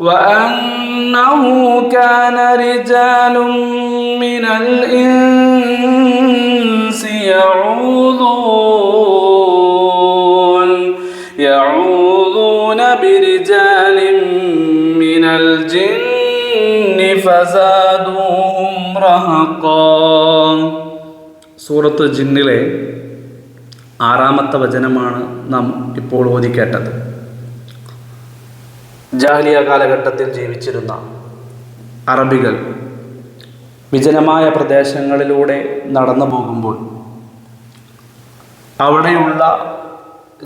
وأنه كان رجال من الإنس يعوذون يعوذون برجال من الجن فزادوهم رهقا സൂറത്ത് ജിന്നിലെ ആറാമത്തെ വചനമാണ് നാം ഇപ്പോൾ ഓതി കേട്ടത് ജാഹ്ലിയ കാലഘട്ടത്തിൽ ജീവിച്ചിരുന്ന അറബികൾ വിജനമായ പ്രദേശങ്ങളിലൂടെ നടന്നു പോകുമ്പോൾ അവിടെയുള്ള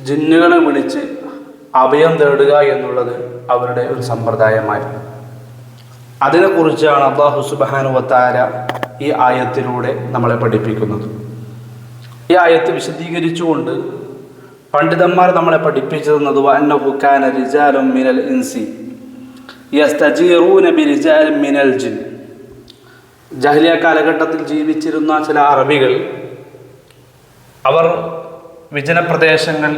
ജിന്നുകളെ വിളിച്ച് അഭയം തേടുക എന്നുള്ളത് അവരുടെ ഒരു സമ്പ്രദായമായിരുന്നു. അതിനെക്കുറിച്ചാണ് അള്ളാഹു സുബാനുവത്താര ഈ ആയത്തിലൂടെ നമ്മളെ പഠിപ്പിക്കുന്നത്. ഈ ആയത്ത് വിശദീകരിച്ചുകൊണ്ട് പണ്ഡിതന്മാർ നമ്മളെ പഠിപ്പിച്ചിരുന്നത് മിനൽ ഇൻസി. മിനൽ ജിൻ. ജഹ്ലിയ കാലഘട്ടത്തിൽ ജീവിച്ചിരുന്ന ചില അറബികൾ അവർ വിജനപ്രദേശങ്ങൾ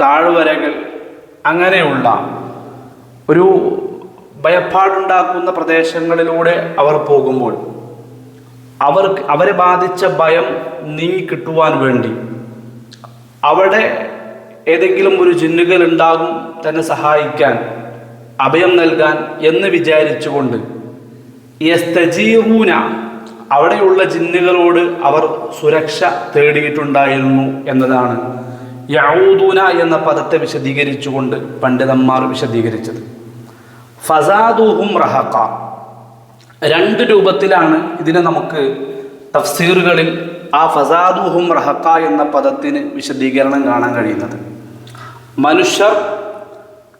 താഴ്വരകൾ അങ്ങനെയുള്ള ഒരു ഭയപ്പാടുണ്ടാക്കുന്ന പ്രദേശങ്ങളിലൂടെ അവർ പോകുമ്പോൾ അവർ അവരെ ബാധിച്ച ഭയം നീങ്ങിക്കിട്ടുവാൻ വേണ്ടി അവിടെ ഏതെങ്കിലും ഒരു ജിന്നുകൾ ഉണ്ടാകും തന്നെ സഹായിക്കാൻ അഭയം നൽകാൻ എന്ന് വിചാരിച്ചുകൊണ്ട് യസ്തജീവൂന അവിടെയുള്ള ജിന്നുകളോട് അവർ സുരക്ഷ തേടിയിട്ടുണ്ടായിരുന്നു എന്നതാണ്. യൗദൂന എന്ന പദത്തെ വിശദീകരിച്ചുകൊണ്ട് പണ്ഡിതന്മാർ വിശദീകരിച്ചത്. ഫസാദൂഹും റഹക്ക രണ്ട് രൂപത്തിലാണ് ഇതിനെ നമുക്ക് തഫ്സീറുകളിൽ ആ ഫസാദുഹും റഹക്ക എന്ന പദത്തിന് വിശദീകരണം കാണാൻ കഴിയുന്നത്. മനുഷ്യർ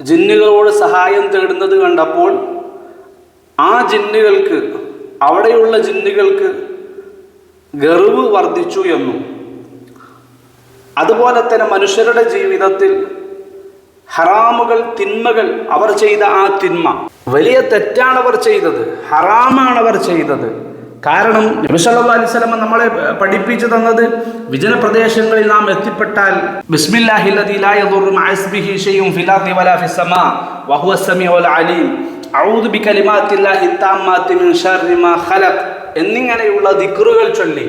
ജിന്നുകളോട് സഹായം തേടുന്നത് കണ്ടപ്പോൾ ആ ജിന്നുകൾക്ക് അവിടെയുള്ള ജിന്നുകൾക്ക് ഗർവ് വർദ്ധിച്ചു എന്നും അതുപോലെ തന്നെ മനുഷ്യരുടെ ജീവിതത്തിൽ ഹറാമുകൾ തിന്മകൾ അവർ ചെയ്ത ആ തിന്മ. വലിയ തെറ്റാണ് അവർ ചെയ്തത് ഹറാമാണ് അവർ ചെയ്തത്. കാരണം നബിസല്ലാ അലിസ്ലമ നമ്മളെ പഠിപ്പിച്ചു തന്നത് വിജന പ്രദേശങ്ങളിൽ നാം എത്തിപ്പെട്ടാൽ എന്നിങ്ങനെയുള്ള ദിക്റുകൾ ചൊല്ലി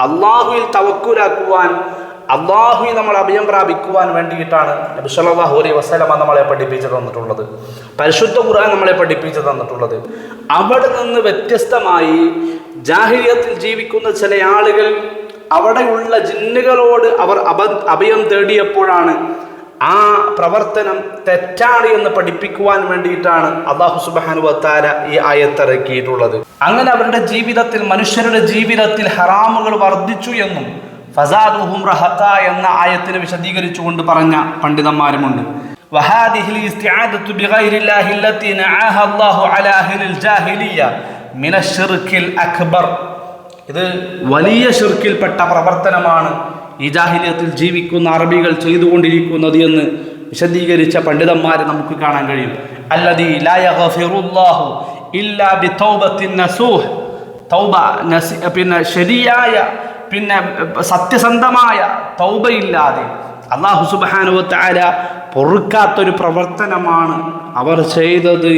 അള്ളാഹുവിൽ തവക്കുലാക്കുവാൻ അള്ളാഹുവിൽ നമ്മൾ അഭയം പ്രാപിക്കുവാൻ വേണ്ടിയിട്ടാണ് നബി സല്ലല്ലാഹു അലൈഹി വസല്ലമ നമ്മളെ പഠിപ്പിച്ചു തന്നിട്ടുള്ളത്. പരിശുദ്ധ ഖുർആൻ നമ്മളെ പഠിപ്പിച്ചു തന്നിട്ടുള്ളത്. അവിടെ നിന്ന് വ്യത്യസ്തമായി ജാഹിര്യത്തിൽ ജീവിക്കുന്ന ചില ആളുകൾ അവിടെയുള്ള ജിന്നുകളോട് അവർ അബ അഭയം തേടിയപ്പോഴാണ് ആ പ്രവർത്തനം തെറ്റാണ് എന്ന് പഠിപ്പിക്കുവാൻ വേണ്ടിയിട്ടാണ് അള്ളാഹു സുബാനു വത്താര ഈ ആയത്തിറക്കിയിട്ടുള്ളത്. അങ്ങനെ അവരുടെ ജീവിതത്തിൽ മനുഷ്യരുടെ ജീവിതത്തിൽ ഹറാമുകൾ വർദ്ധിച്ചു എന്നും ഫസാദുഹും റഹത്ത എന്ന ആയത്തിനെ വിശദീകരിച്ചുകൊണ്ട് പറഞ്ഞ പണ്ഡിതന്മാരുമുണ്ട് وهذه الاستعادة بغير الله التي نعاها الله على أهل الجاهلية من الشرك الأكبر ഇത് വലിയ ഷിർക്കിൽപ്പെട്ട പ്രവർത്തനമാണ് ഈ ജാഹിലിയത്തിൽ ജീവിക്കുന്ന അറബികൾ ചെയ്തുകൊണ്ടിരിക്കുന്നത് എന്ന് വിശദീകരിച്ച പണ്ഡിതന്മാരെ നമുക്ക് കാണാൻ കഴിയും അല്ലദീ ലാ യഗ്ഫിറുല്ലാഹു ഇല്ലാ ബിതൗബത്തിൻ നസൂഹ് തൗബ നസി പിന്നെ ശരിയായ പിന്നെ സത്യസന്ധമായ തൗബയില്ലാതെ അള്ളാഹു സുബാനുവത്തായ പൊറുക്കാത്തൊരു പ്രവർത്തനമാണ് അവർ ചെയ്തത്